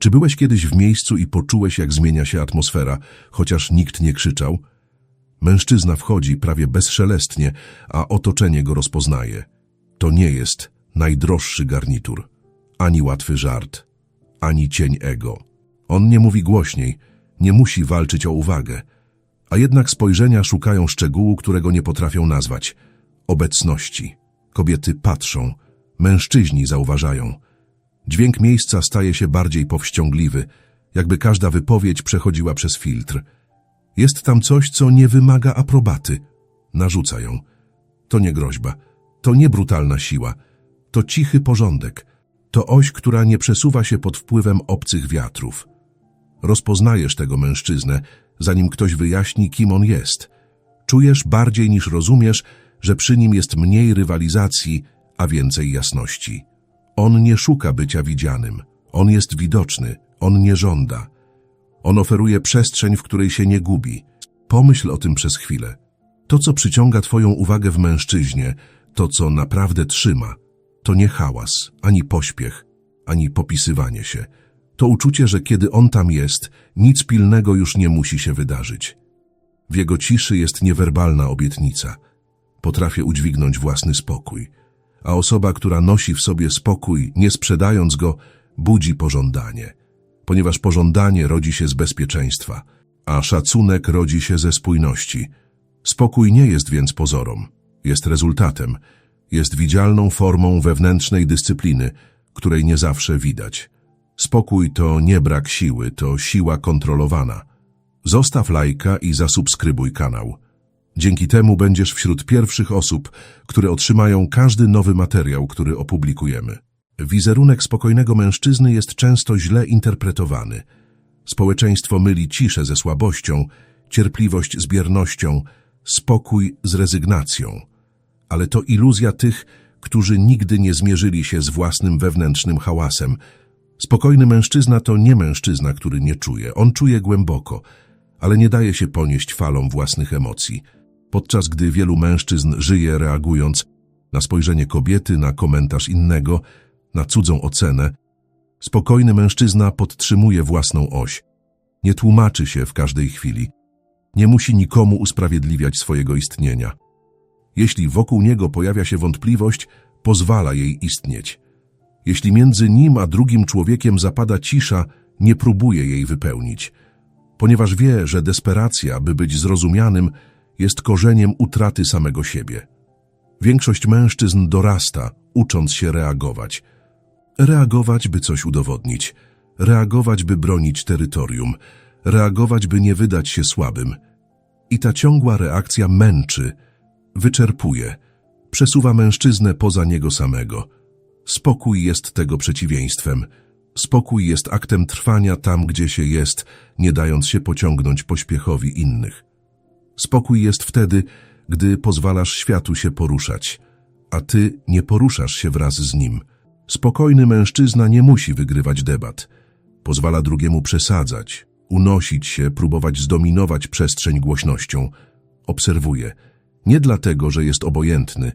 Czy byłeś kiedyś w miejscu i poczułeś, jak zmienia się atmosfera, chociaż nikt nie krzyczał? Mężczyzna wchodzi prawie bezszelestnie, a otoczenie go rozpoznaje. To nie jest najdroższy garnitur, ani łatwy żart, ani cień ego. On nie mówi głośniej, nie musi walczyć o uwagę, a jednak spojrzenia szukają szczegółu, którego nie potrafią nazwać obecności. Kobiety patrzą, mężczyźni zauważają. Dźwięk miejsca staje się bardziej powściągliwy, jakby każda wypowiedź przechodziła przez filtr. Jest tam coś, co nie wymaga aprobaty. Narzuca ją. To nie groźba, to nie brutalna siła, to cichy porządek, to oś, która nie przesuwa się pod wpływem obcych wiatrów. Rozpoznajesz tego mężczyznę, zanim ktoś wyjaśni, kim on jest. Czujesz bardziej niż rozumiesz, że przy nim jest mniej rywalizacji, a więcej jasności. On nie szuka bycia widzianym, on jest widoczny, on nie żąda. On oferuje przestrzeń, w której się nie gubi. Pomyśl o tym przez chwilę. To, co przyciąga Twoją uwagę w mężczyźnie, to, co naprawdę trzyma, to nie hałas, ani pośpiech, ani popisywanie się. To uczucie, że kiedy on tam jest, nic pilnego już nie musi się wydarzyć. W jego ciszy jest niewerbalna obietnica. Potrafię udźwignąć własny spokój. A osoba, która nosi w sobie spokój, nie sprzedając go, budzi pożądanie. Ponieważ pożądanie rodzi się z bezpieczeństwa, a szacunek rodzi się ze spójności. Spokój nie jest więc pozorą, jest rezultatem, jest widzialną formą wewnętrznej dyscypliny, której nie zawsze widać. Spokój to nie brak siły, to siła kontrolowana. Zostaw lajka i zasubskrybuj kanał. Dzięki temu będziesz wśród pierwszych osób, które otrzymają każdy nowy materiał, który opublikujemy. Wizerunek spokojnego mężczyzny jest często źle interpretowany. Społeczeństwo myli ciszę ze słabością, cierpliwość z biernością, spokój z rezygnacją. Ale to iluzja tych, którzy nigdy nie zmierzyli się z własnym wewnętrznym hałasem. Spokojny mężczyzna to nie mężczyzna, który nie czuje. On czuje głęboko, ale nie daje się ponieść falom własnych emocji. Podczas gdy wielu mężczyzn żyje reagując na spojrzenie kobiety, na komentarz innego, na cudzą ocenę, spokojny mężczyzna podtrzymuje własną oś. Nie tłumaczy się w każdej chwili. Nie musi nikomu usprawiedliwiać swojego istnienia. Jeśli wokół niego pojawia się wątpliwość, pozwala jej istnieć. Jeśli między nim a drugim człowiekiem zapada cisza, nie próbuje jej wypełnić, ponieważ wie, że desperacja, by być zrozumianym, jest korzeniem utraty samego siebie. Większość mężczyzn dorasta, ucząc się reagować. Reagować, by coś udowodnić, reagować, by bronić terytorium, reagować, by nie wydać się słabym. I ta ciągła reakcja męczy, wyczerpuje, przesuwa mężczyznę poza niego samego. Spokój jest tego przeciwieństwem. Spokój jest aktem trwania tam, gdzie się jest, nie dając się pociągnąć pośpiechowi innych. Spokój jest wtedy, gdy pozwalasz światu się poruszać, a ty nie poruszasz się wraz z nim. Spokojny mężczyzna nie musi wygrywać debat. Pozwala drugiemu przesadzać, unosić się, próbować zdominować przestrzeń głośnością. Obserwuje. Nie dlatego, że jest obojętny,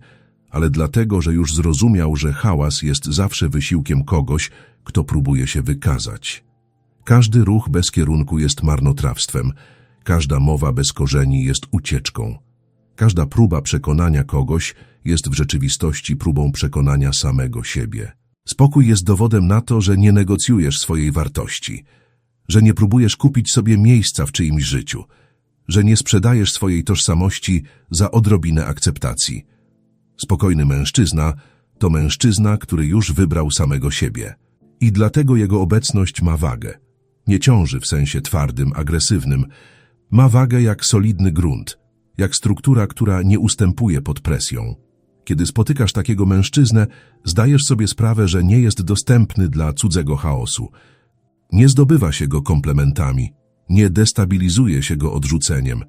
ale dlatego, że już zrozumiał, że hałas jest zawsze wysiłkiem kogoś, kto próbuje się wykazać. Każdy ruch bez kierunku jest marnotrawstwem, każda mowa bez korzeni jest ucieczką. Każda próba przekonania kogoś jest w rzeczywistości próbą przekonania samego siebie. Spokój jest dowodem na to, że nie negocjujesz swojej wartości, że nie próbujesz kupić sobie miejsca w czyimś życiu, że nie sprzedajesz swojej tożsamości za odrobinę akceptacji. Spokojny mężczyzna to mężczyzna, który już wybrał samego siebie. I dlatego jego obecność ma wagę. Nie ciąży w sensie twardym, agresywnym. Ma wagę jak solidny grunt, jak struktura, która nie ustępuje pod presją. Kiedy spotykasz takiego mężczyznę, zdajesz sobie sprawę, że nie jest dostępny dla cudzego chaosu. Nie zdobywa się go komplementami, nie destabilizuje się go odrzuceniem,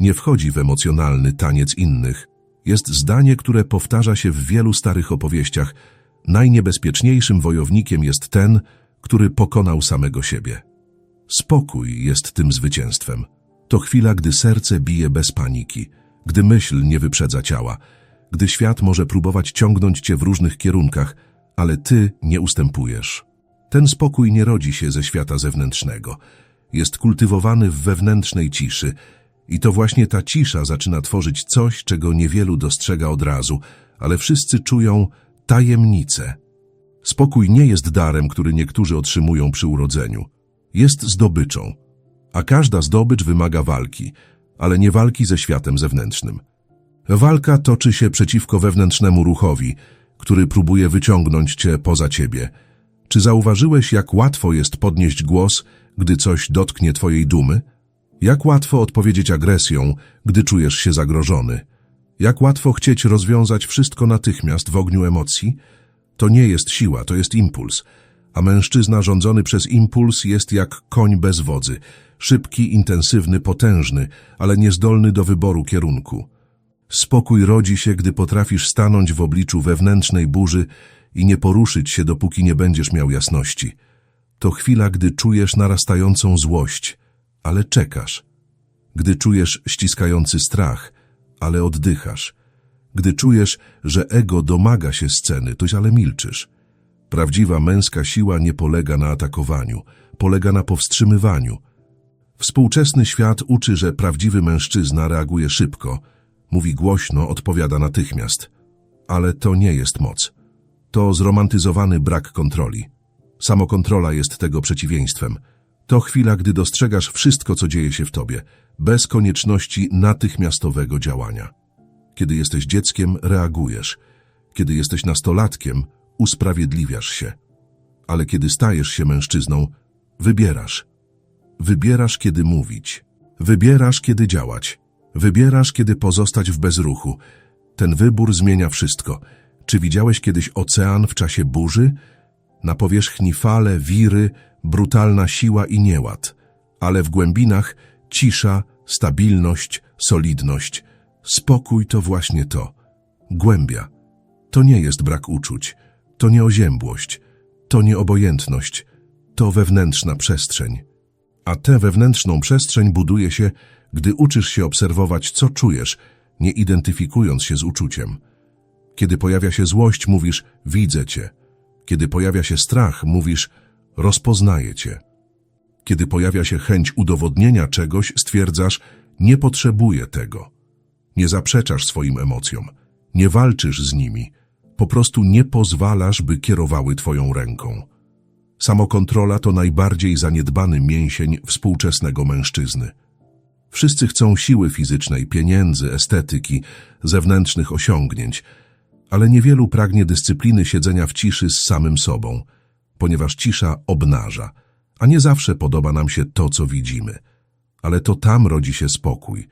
nie wchodzi w emocjonalny taniec innych. Jest zdanie, które powtarza się w wielu starych opowieściach. Najniebezpieczniejszym wojownikiem jest ten, który pokonał samego siebie. Spokój jest tym zwycięstwem. To chwila, gdy serce bije bez paniki, gdy myśl nie wyprzedza ciała, gdy świat może próbować ciągnąć cię w różnych kierunkach, ale ty nie ustępujesz. Ten spokój nie rodzi się ze świata zewnętrznego. Jest kultywowany w wewnętrznej ciszy i to właśnie ta cisza zaczyna tworzyć coś, czego niewielu dostrzega od razu, ale wszyscy czują tajemnicę. Spokój nie jest darem, który niektórzy otrzymują przy urodzeniu. Jest zdobyczą. A każda zdobycz wymaga walki, ale nie walki ze światem zewnętrznym. Walka toczy się przeciwko wewnętrznemu ruchowi, który próbuje wyciągnąć cię poza ciebie. Czy zauważyłeś, jak łatwo jest podnieść głos, gdy coś dotknie twojej dumy? Jak łatwo odpowiedzieć agresją, gdy czujesz się zagrożony? Jak łatwo chcieć rozwiązać wszystko natychmiast w ogniu emocji? To nie jest siła, to jest impuls. A mężczyzna rządzony przez impuls jest jak koń bez wodzy. Szybki, intensywny, potężny, ale niezdolny do wyboru kierunku. Spokój rodzi się, gdy potrafisz stanąć w obliczu wewnętrznej burzy i nie poruszyć się, dopóki nie będziesz miał jasności. To chwila, gdy czujesz narastającą złość, ale czekasz. Gdy czujesz ściskający strach, ale oddychasz. Gdy czujesz, że ego domaga się sceny, toś ale milczysz. Prawdziwa męska siła nie polega na atakowaniu, polega na powstrzymywaniu. Współczesny świat uczy, że prawdziwy mężczyzna reaguje szybko, mówi głośno, odpowiada natychmiast. Ale to nie jest moc. To zromantyzowany brak kontroli. Samokontrola jest tego przeciwieństwem. To chwila, gdy dostrzegasz wszystko, co dzieje się w tobie, bez konieczności natychmiastowego działania. Kiedy jesteś dzieckiem, reagujesz. Kiedy jesteś nastolatkiem, usprawiedliwiasz się. Ale kiedy stajesz się mężczyzną, wybierasz. Wybierasz, kiedy mówić. Wybierasz, kiedy działać. Wybierasz, kiedy pozostać w bezruchu. Ten wybór zmienia wszystko. Czy widziałeś kiedyś ocean w czasie burzy? Na powierzchni fale, wiry, brutalna siła i nieład. Ale w głębinach cisza, stabilność, solidność. Spokój to właśnie to. Głębia. To nie jest brak uczuć. To nie oziębłość. To nie obojętność. To wewnętrzna przestrzeń. A tę wewnętrzną przestrzeń buduje się, gdy uczysz się obserwować, co czujesz, nie identyfikując się z uczuciem. Kiedy pojawia się złość, mówisz widzę cię. Kiedy pojawia się strach, mówisz rozpoznaję cię. Kiedy pojawia się chęć udowodnienia czegoś, stwierdzasz nie potrzebuję tego. Nie zaprzeczasz swoim emocjom, nie walczysz z nimi, po prostu nie pozwalasz, by kierowały twoją ręką. Samokontrola to najbardziej zaniedbany mięsień współczesnego mężczyzny. Wszyscy chcą siły fizycznej, pieniędzy, estetyki, zewnętrznych osiągnięć, ale niewielu pragnie dyscypliny siedzenia w ciszy z samym sobą, ponieważ cisza obnaża, a nie zawsze podoba nam się to, co widzimy. Ale to tam rodzi się spokój,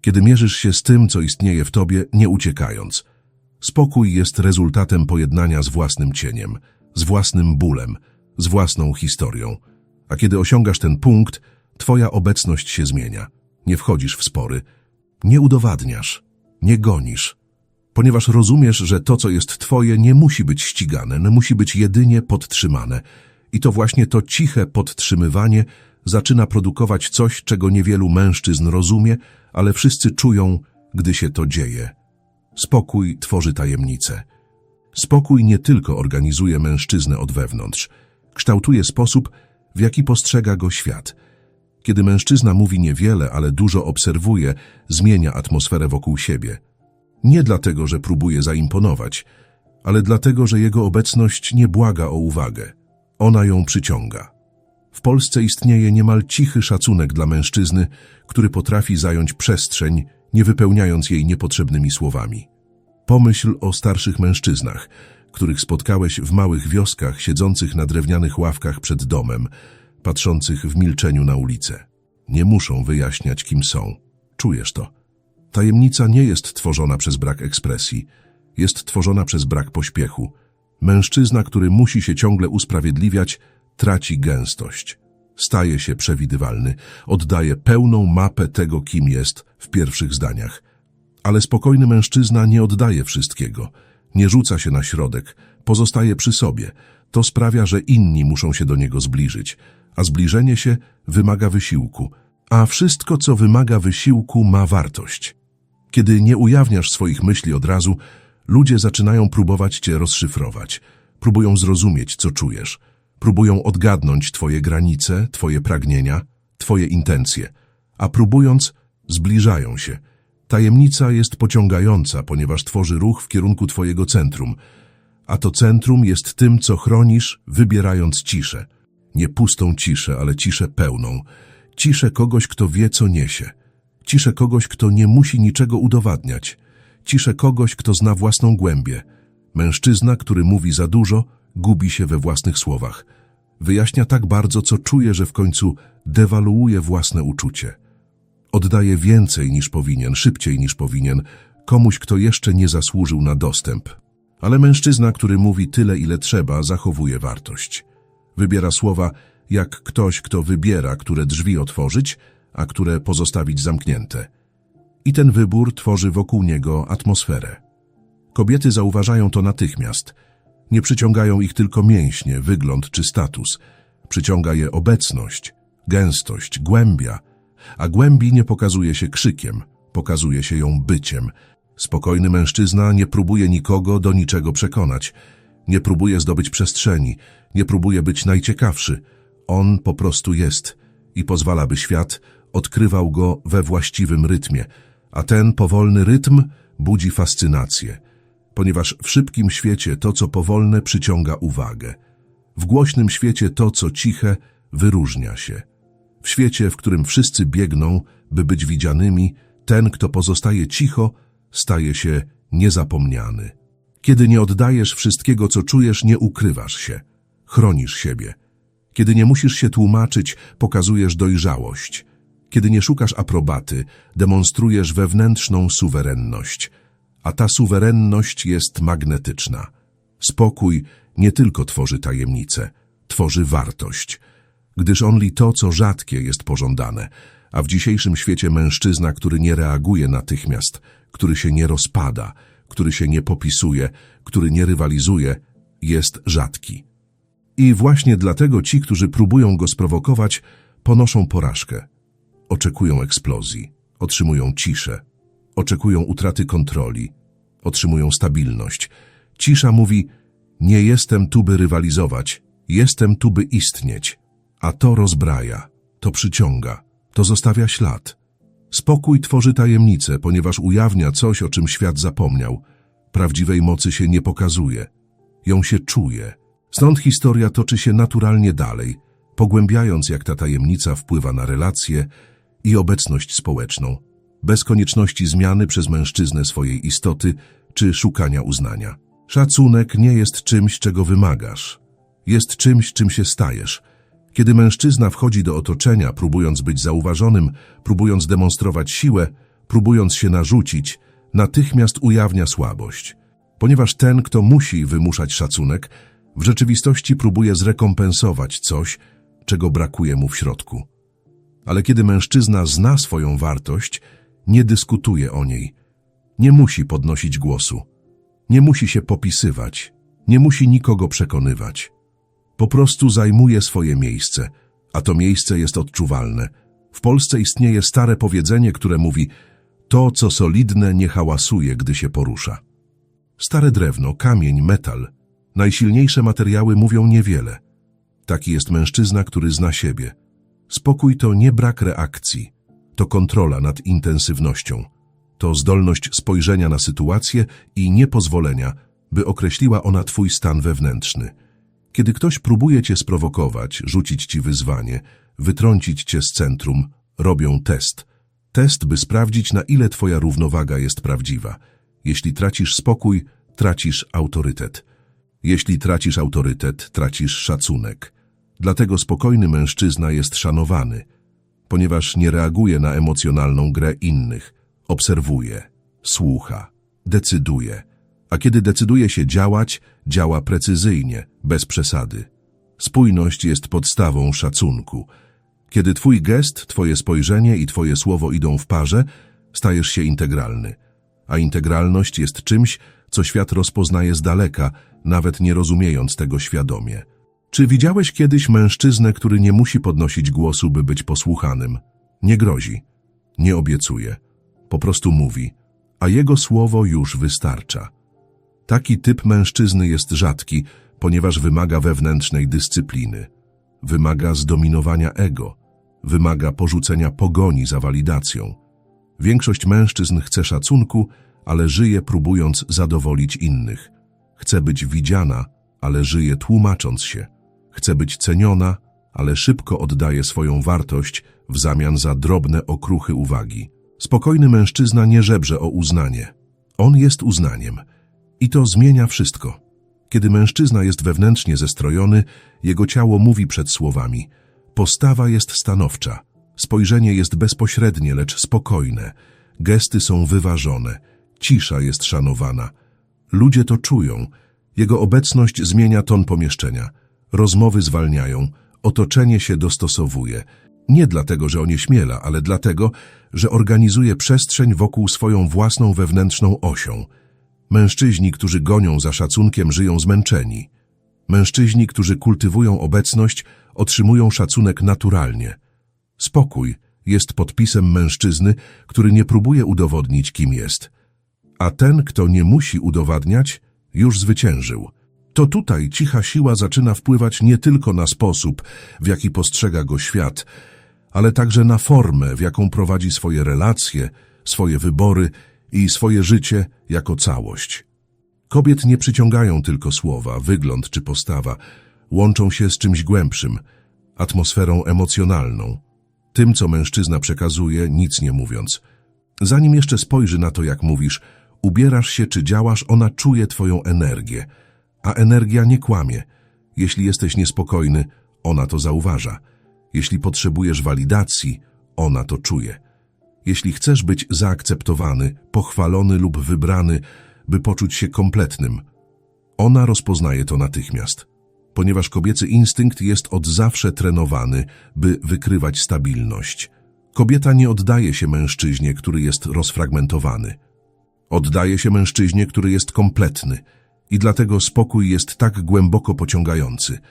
kiedy mierzysz się z tym, co istnieje w tobie, nie uciekając. Spokój jest rezultatem pojednania z własnym cieniem, z własnym bólem, z własną historią. A kiedy osiągasz ten punkt, twoja obecność się zmienia. Nie wchodzisz w spory, nie udowadniasz, nie gonisz, ponieważ rozumiesz, że to, co jest twoje, nie musi być ścigane, no musi być jedynie podtrzymane. I to właśnie to ciche podtrzymywanie zaczyna produkować coś, czego niewielu mężczyzn rozumie, ale wszyscy czują, gdy się to dzieje. Spokój tworzy tajemnicę. Spokój nie tylko organizuje mężczyznę od wewnątrz, kształtuje sposób, w jaki postrzega go świat. Kiedy mężczyzna mówi niewiele, ale dużo obserwuje, zmienia atmosferę wokół siebie. Nie dlatego, że próbuje zaimponować, ale dlatego, że jego obecność nie błaga o uwagę. Ona ją przyciąga. W Polsce istnieje niemal cichy szacunek dla mężczyzny, który potrafi zająć przestrzeń, nie wypełniając jej niepotrzebnymi słowami. Pomyśl o starszych mężczyznach, których spotkałeś w małych wioskach, siedzących na drewnianych ławkach przed domem, patrzących w milczeniu na ulicę. Nie muszą wyjaśniać, kim są. Czujesz to. Tajemnica nie jest tworzona przez brak ekspresji, jest tworzona przez brak pośpiechu. Mężczyzna, który musi się ciągle usprawiedliwiać, traci gęstość. Staje się przewidywalny, oddaje pełną mapę tego, kim jest w pierwszych zdaniach. Ale spokojny mężczyzna nie oddaje wszystkiego, nie rzuca się na środek, pozostaje przy sobie. To sprawia, że inni muszą się do niego zbliżyć, a zbliżenie się wymaga wysiłku, a wszystko, co wymaga wysiłku, ma wartość. Kiedy nie ujawniasz swoich myśli od razu, ludzie zaczynają próbować cię rozszyfrować, próbują zrozumieć, co czujesz. Próbują odgadnąć twoje granice, twoje pragnienia, twoje intencje, a próbując, zbliżają się. Tajemnica jest pociągająca, ponieważ tworzy ruch w kierunku twojego centrum, a to centrum jest tym, co chronisz, wybierając ciszę. Nie pustą ciszę, ale ciszę pełną. Ciszę kogoś, kto wie, co niesie. Ciszę kogoś, kto nie musi niczego udowadniać. Ciszę kogoś, kto zna własną głębię. Mężczyzna, który mówi za dużo, gubi się we własnych słowach. Wyjaśnia tak bardzo, co czuje, że w końcu dewaluuje własne uczucie. Oddaje więcej niż powinien, szybciej niż powinien, komuś, kto jeszcze nie zasłużył na dostęp. Ale mężczyzna, który mówi tyle, ile trzeba, zachowuje wartość. Wybiera słowa jak ktoś, kto wybiera, które drzwi otworzyć, a które pozostawić zamknięte. I ten wybór tworzy wokół niego atmosferę. Kobiety zauważają to natychmiast. Nie przyciągają ich tylko mięśnie, wygląd czy status. Przyciąga je obecność, gęstość, głębia, a głębi nie pokazuje się krzykiem, pokazuje się ją byciem. Spokojny mężczyzna nie próbuje nikogo do niczego przekonać, nie próbuje zdobyć przestrzeni, nie próbuje być najciekawszy. On po prostu jest i pozwala, by świat odkrywał go we właściwym rytmie, a ten powolny rytm budzi fascynację, ponieważ w szybkim świecie to, co powolne, przyciąga uwagę. W głośnym świecie to, co ciche, wyróżnia się. W świecie, w którym wszyscy biegną, by być widzianymi, ten, kto pozostaje cicho, staje się niezapomniany. Kiedy nie oddajesz wszystkiego, co czujesz, nie ukrywasz się. Chronisz siebie. Kiedy nie musisz się tłumaczyć, pokazujesz dojrzałość. Kiedy nie szukasz aprobaty, demonstrujesz wewnętrzną suwerenność. A ta suwerenność jest magnetyczna. Spokój nie tylko tworzy tajemnicę, tworzy wartość. Gdyż only to, co rzadkie, jest pożądane, a w dzisiejszym świecie mężczyzna, który nie reaguje natychmiast, który się nie rozpada, który się nie popisuje, który nie rywalizuje, jest rzadki. I właśnie dlatego ci, którzy próbują go sprowokować, ponoszą porażkę. Oczekują eksplozji, otrzymują ciszę, oczekują utraty kontroli, otrzymują stabilność. Cisza mówi, nie jestem tu, by rywalizować, jestem tu, by istnieć. A to rozbraja, to przyciąga, to zostawia ślad. Spokój tworzy tajemnicę, ponieważ ujawnia coś, o czym świat zapomniał. Prawdziwej mocy się nie pokazuje. Ją się czuje. Stąd historia toczy się naturalnie dalej, pogłębiając jak ta tajemnica wpływa na relacje i obecność społeczną, bez konieczności zmiany przez mężczyznę swojej istoty czy szukania uznania. Szacunek nie jest czymś, czego wymagasz. Jest czymś, czym się stajesz – kiedy mężczyzna wchodzi do otoczenia, próbując być zauważonym, próbując demonstrować siłę, próbując się narzucić, natychmiast ujawnia słabość. Ponieważ ten, kto musi wymuszać szacunek, w rzeczywistości próbuje zrekompensować coś, czego brakuje mu w środku. Ale kiedy mężczyzna zna swoją wartość, nie dyskutuje o niej, nie musi podnosić głosu, nie musi się popisywać, nie musi nikogo przekonywać. Po prostu zajmuje swoje miejsce, a to miejsce jest odczuwalne. W Polsce istnieje stare powiedzenie, które mówi to, co solidne, nie hałasuje, gdy się porusza. Stare drewno, kamień, metal, najsilniejsze materiały mówią niewiele. Taki jest mężczyzna, który zna siebie. Spokój to nie brak reakcji, to kontrola nad intensywnością, to zdolność spojrzenia na sytuację i niepozwolenia, by określiła ona twój stan wewnętrzny. Kiedy ktoś próbuje cię sprowokować, rzucić ci wyzwanie, wytrącić cię z centrum, robią test. Test, by sprawdzić, na ile twoja równowaga jest prawdziwa. Jeśli tracisz spokój, tracisz autorytet. Jeśli tracisz autorytet, tracisz szacunek. Dlatego spokojny mężczyzna jest szanowany, ponieważ nie reaguje na emocjonalną grę innych, obserwuje, słucha, decyduje – a kiedy decyduje się działać, działa precyzyjnie, bez przesady. Spójność jest podstawą szacunku. Kiedy twój gest, twoje spojrzenie i twoje słowo idą w parze, stajesz się integralny. A integralność jest czymś, co świat rozpoznaje z daleka, nawet nie rozumiejąc tego świadomie. Czy widziałeś kiedyś mężczyznę, który nie musi podnosić głosu, by być posłuchanym? Nie grozi, nie obiecuje, po prostu mówi, a jego słowo już wystarcza. Taki typ mężczyzny jest rzadki, ponieważ wymaga wewnętrznej dyscypliny, wymaga zdominowania ego, wymaga porzucenia pogoni za walidacją. Większość mężczyzn chce szacunku, ale żyje próbując zadowolić innych. Chce być widziana, ale żyje tłumacząc się. Chce być ceniona, ale szybko oddaje swoją wartość w zamian za drobne okruchy uwagi. Spokojny mężczyzna nie żebrze o uznanie. On jest uznaniem. I to zmienia wszystko. Kiedy mężczyzna jest wewnętrznie zestrojony, jego ciało mówi przed słowami. Postawa jest stanowcza. Spojrzenie jest bezpośrednie, lecz spokojne. Gesty są wyważone. Cisza jest szanowana. Ludzie to czują. Jego obecność zmienia ton pomieszczenia. Rozmowy zwalniają. Otoczenie się dostosowuje. Nie dlatego, że onieśmiela, ale dlatego, że organizuje przestrzeń wokół swoją własną wewnętrzną osią. Mężczyźni, którzy gonią za szacunkiem, żyją zmęczeni. Mężczyźni, którzy kultywują obecność, otrzymują szacunek naturalnie. Spokój jest podpisem mężczyzny, który nie próbuje udowodnić, kim jest. A ten, kto nie musi udowadniać, już zwyciężył. To tutaj cicha siła zaczyna wpływać nie tylko na sposób, w jaki postrzega go świat, ale także na formę, w jaką prowadzi swoje relacje, swoje wybory i swoje życie jako całość. Kobiet nie przyciągają tylko słowa, wygląd czy postawa, łączą się z czymś głębszym, atmosferą emocjonalną, tym, co mężczyzna przekazuje, nic nie mówiąc. Zanim jeszcze spojrzy na to, jak mówisz, ubierasz się czy działasz, ona czuje twoją energię, a energia nie kłamie. Jeśli jesteś niespokojny, ona to zauważa. Jeśli potrzebujesz walidacji, ona to czuje. Jeśli chcesz być zaakceptowany, pochwalony lub wybrany, by poczuć się kompletnym, ona rozpoznaje to natychmiast. Ponieważ kobiecy instynkt jest od zawsze trenowany, by wykrywać stabilność. Kobieta nie oddaje się mężczyźnie, który jest rozfragmentowany. Oddaje się mężczyźnie, który jest kompletny i dlatego spokój jest tak głęboko pociągający –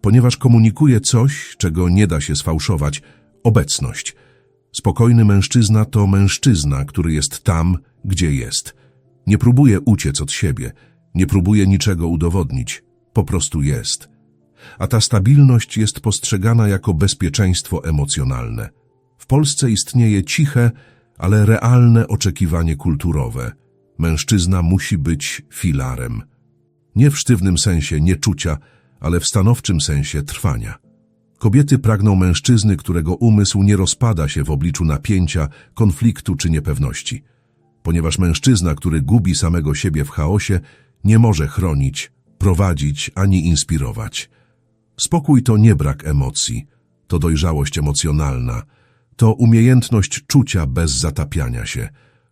ponieważ komunikuje coś, czego nie da się sfałszować obecność. Spokojny mężczyzna to mężczyzna, który jest tam, gdzie jest. Nie próbuje uciec od siebie, nie próbuje niczego udowodnić, po prostu jest. A ta stabilność jest postrzegana jako bezpieczeństwo emocjonalne. W Polsce istnieje ciche, ale realne oczekiwanie kulturowe. Mężczyzna musi być filarem. Nie w sztywnym sensie nieczucia, ale w stanowczym sensie trwania. Kobiety pragną mężczyzny, którego umysł nie rozpada się w obliczu napięcia, konfliktu czy niepewności. Ponieważ mężczyzna, który gubi samego siebie w chaosie, nie może chronić, prowadzić ani inspirować. Spokój to nie brak emocji, to dojrzałość emocjonalna, to umiejętność czucia bez zatapiania się,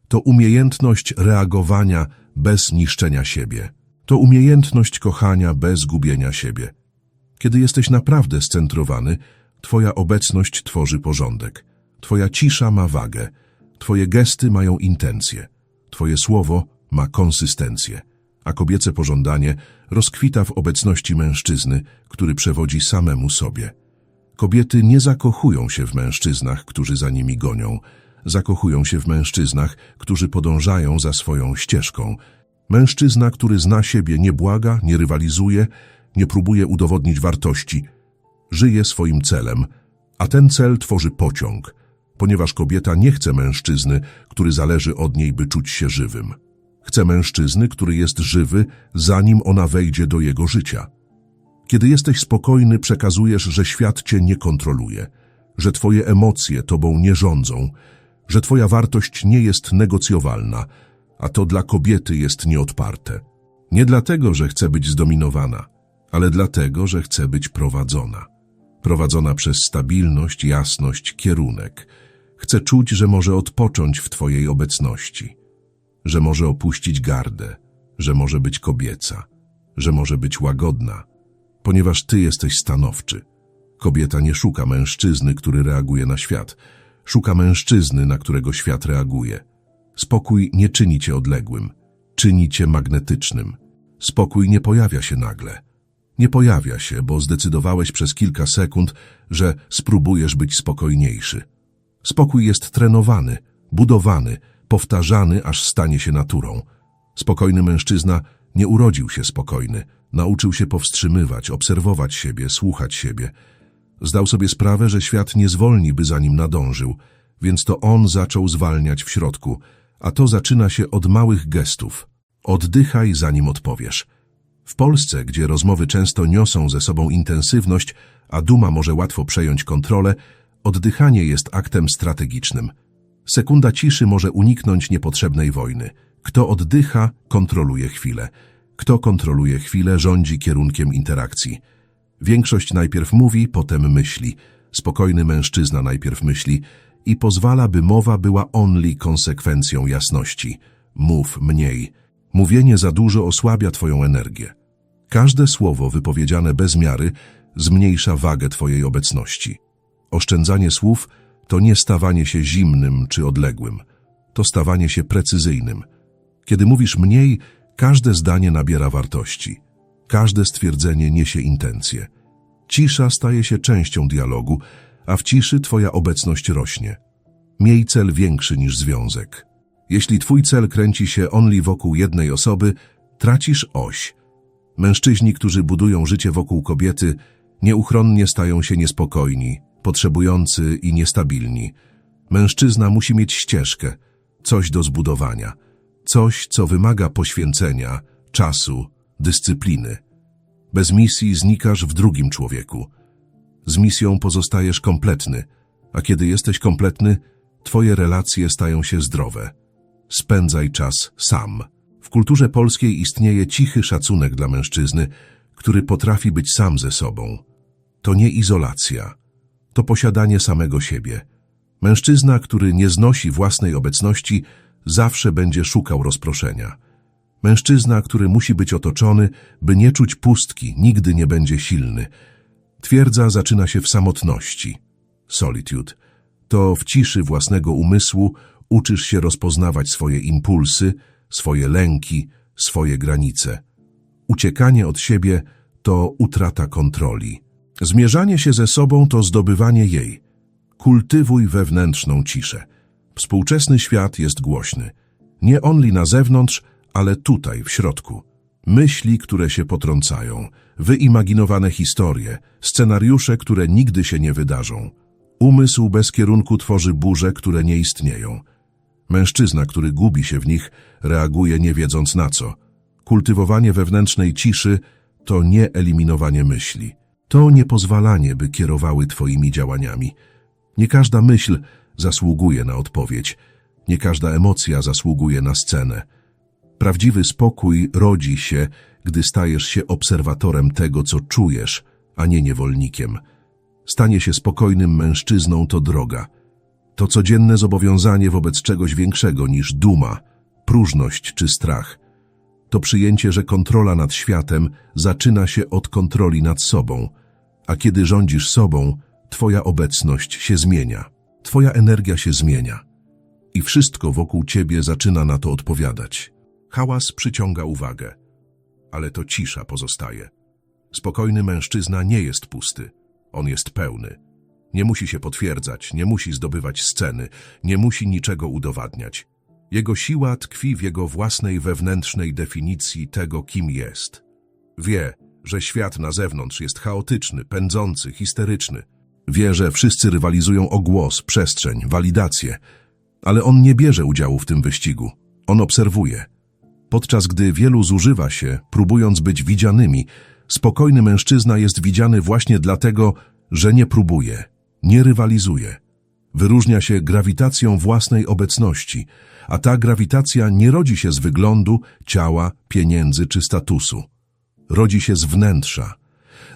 to umiejętność reagowania bez niszczenia siebie. To umiejętność kochania bez gubienia siebie. Kiedy jesteś naprawdę scentrowany, Twoja obecność tworzy porządek. Twoja cisza ma wagę. Twoje gesty mają intencje. Twoje słowo ma konsystencję. A kobiece pożądanie rozkwita w obecności mężczyzny, który przewodzi samemu sobie. Kobiety nie zakochują się w mężczyznach, którzy za nimi gonią. Zakochują się w mężczyznach, którzy podążają za swoją ścieżką, Mężczyzna, który zna siebie, nie błaga, nie rywalizuje, nie próbuje udowodnić wartości. Żyje swoim celem, a ten cel tworzy pociąg, ponieważ kobieta nie chce mężczyzny, który zależy od niej, by czuć się żywym. Chce mężczyzny, który jest żywy, zanim ona wejdzie do jego życia. Kiedy jesteś spokojny, przekazujesz, że świat cię nie kontroluje, że twoje emocje tobą nie rządzą, że twoja wartość nie jest negocjowalna, a to dla kobiety jest nieodparte. Nie dlatego, że chce być zdominowana, ale dlatego, że chce być prowadzona. Prowadzona przez stabilność, jasność, kierunek. Chce czuć, że może odpocząć w Twojej obecności, że może opuścić gardę, że może być kobieca, że może być łagodna, ponieważ Ty jesteś stanowczy. Kobieta nie szuka mężczyzny, który reaguje na świat, szuka mężczyzny, na którego świat reaguje. Spokój nie czyni cię odległym, czyni cię magnetycznym. Spokój nie pojawia się nagle. Nie pojawia się, bo zdecydowałeś przez kilka sekund, że spróbujesz być spokojniejszy. Spokój jest trenowany, budowany, powtarzany, aż stanie się naturą. Spokojny mężczyzna nie urodził się spokojny, Nauczył się powstrzymywać, obserwować siebie, słuchać siebie. Zdał sobie sprawę, że świat nie zwolni, by za nim nadążył, więc to on zaczął zwalniać w środku, a to zaczyna się od małych gestów. Oddychaj, zanim odpowiesz. W Polsce, gdzie rozmowy często niosą ze sobą intensywność, a duma może łatwo przejąć kontrolę, oddychanie jest aktem strategicznym. Sekunda ciszy może uniknąć niepotrzebnej wojny. Kto oddycha, kontroluje chwilę. Kto kontroluje chwilę, rządzi kierunkiem interakcji. Większość najpierw mówi, potem myśli. Spokojny mężczyzna najpierw myśli i pozwala, by mowa była only konsekwencją jasności. Mów mniej. Mówienie za dużo osłabia twoją energię. Każde słowo wypowiedziane bez miary zmniejsza wagę twojej obecności. Oszczędzanie słów to nie stawanie się zimnym czy odległym. To stawanie się precyzyjnym. Kiedy mówisz mniej, każde zdanie nabiera wartości. Każde stwierdzenie niesie intencje. Cisza staje się częścią dialogu, a w ciszy twoja obecność rośnie. Miej cel większy niż związek. Jeśli twój cel kręci się only wokół jednej osoby, tracisz oś. Mężczyźni, którzy budują życie wokół kobiety, nieuchronnie stają się niespokojni, potrzebujący i niestabilni. Mężczyzna musi mieć ścieżkę, coś do zbudowania, coś, co wymaga poświęcenia, czasu, dyscypliny. Bez misji znikasz w drugim człowieku. Z misją pozostajesz kompletny, a kiedy jesteś kompletny, twoje relacje stają się zdrowe. Spędzaj czas sam. W kulturze polskiej istnieje cichy szacunek dla mężczyzny, który potrafi być sam ze sobą. To nie izolacja, to posiadanie samego siebie. Mężczyzna, który nie znosi własnej obecności, zawsze będzie szukał rozproszenia. Mężczyzna, który musi być otoczony, by nie czuć pustki, nigdy nie będzie silny. Twierdza zaczyna się w samotności. Solitude. To w ciszy własnego umysłu uczysz się rozpoznawać swoje impulsy, swoje lęki, swoje granice. Uciekanie od siebie to utrata kontroli. Zmierzanie się ze sobą to zdobywanie jej. Kultywuj wewnętrzną ciszę. Współczesny świat jest głośny. Nie only na zewnątrz, ale tutaj, w środku. Myśli, które się potrącają, wyimaginowane historie, scenariusze, które nigdy się nie wydarzą. Umysł bez kierunku tworzy burze, które nie istnieją. Mężczyzna, który gubi się w nich, reaguje nie wiedząc na co. Kultywowanie wewnętrznej ciszy to nie eliminowanie myśli. To nie pozwalanie, by kierowały twoimi działaniami. Nie każda myśl zasługuje na odpowiedź. Nie każda emocja zasługuje na scenę. Prawdziwy spokój rodzi się, gdy stajesz się obserwatorem tego, co czujesz, a nie niewolnikiem. Stanie się spokojnym mężczyzną to droga. To codzienne zobowiązanie wobec czegoś większego niż duma, próżność czy strach. To przyjęcie, że kontrola nad światem zaczyna się od kontroli nad sobą, a kiedy rządzisz sobą, twoja obecność się zmienia, twoja energia się zmienia i wszystko wokół ciebie zaczyna na to odpowiadać. Hałas przyciąga uwagę, ale to cisza pozostaje. Spokojny mężczyzna nie jest pusty, on jest pełny. Nie musi się potwierdzać, nie musi zdobywać sceny, nie musi niczego udowadniać. Jego siła tkwi w jego własnej wewnętrznej definicji tego, kim jest. Wie, że świat na zewnątrz jest chaotyczny, pędzący, histeryczny. Wie, że wszyscy rywalizują o głos, przestrzeń, walidację, ale on nie bierze udziału w tym wyścigu. On obserwuje. Podczas gdy wielu zużywa się, próbując być widzianymi, spokojny mężczyzna jest widziany właśnie dlatego, że nie próbuje, nie rywalizuje. Wyróżnia się grawitacją własnej obecności, a ta grawitacja nie rodzi się z wyglądu, ciała, pieniędzy czy statusu. Rodzi się z wnętrza,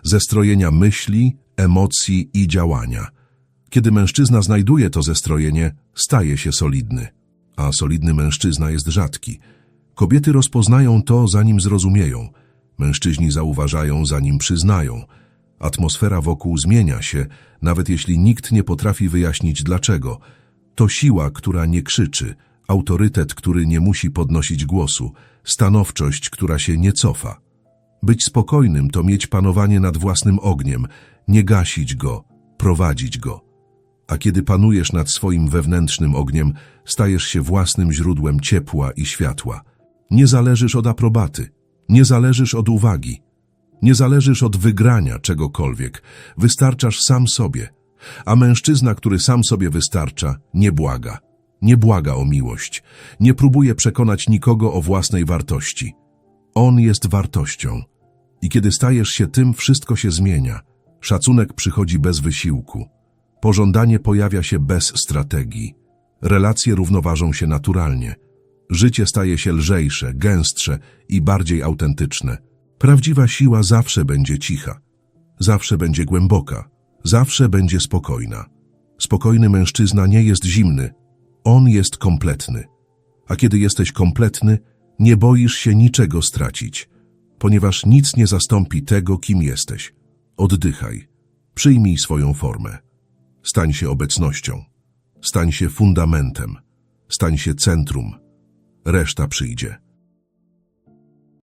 ze strojenia myśli, emocji i działania. Kiedy mężczyzna znajduje to zestrojenie, staje się solidny, a solidny mężczyzna jest rzadki. Kobiety rozpoznają to, zanim zrozumieją. Mężczyźni zauważają, zanim przyznają. Atmosfera wokół zmienia się, nawet jeśli nikt nie potrafi wyjaśnić dlaczego. To siła, która nie krzyczy, autorytet, który nie musi podnosić głosu, stanowczość, która się nie cofa. Być spokojnym to mieć panowanie nad własnym ogniem, nie gasić go, prowadzić go. A kiedy panujesz nad swoim wewnętrznym ogniem, stajesz się własnym źródłem ciepła i światła. Nie zależysz od aprobaty, nie zależysz od uwagi. Nie zależysz od wygrania czegokolwiek, wystarczasz sam sobie. A mężczyzna, który sam sobie wystarcza, nie błaga. Nie błaga o miłość. Nie próbuje przekonać nikogo o własnej wartości. On jest wartością. I kiedy stajesz się tym, wszystko się zmienia. Szacunek przychodzi bez wysiłku. Pożądanie pojawia się bez strategii. Relacje równoważą się naturalnie. Życie staje się lżejsze, gęstsze i bardziej autentyczne. Prawdziwa siła zawsze będzie cicha. Zawsze będzie głęboka. Zawsze będzie spokojna. Spokojny mężczyzna nie jest zimny. On jest kompletny. A kiedy jesteś kompletny, nie boisz się niczego stracić, ponieważ nic nie zastąpi tego, kim jesteś. Oddychaj. Przyjmij swoją formę. Stań się obecnością. Stań się fundamentem. Stań się centrum. Reszta przyjdzie.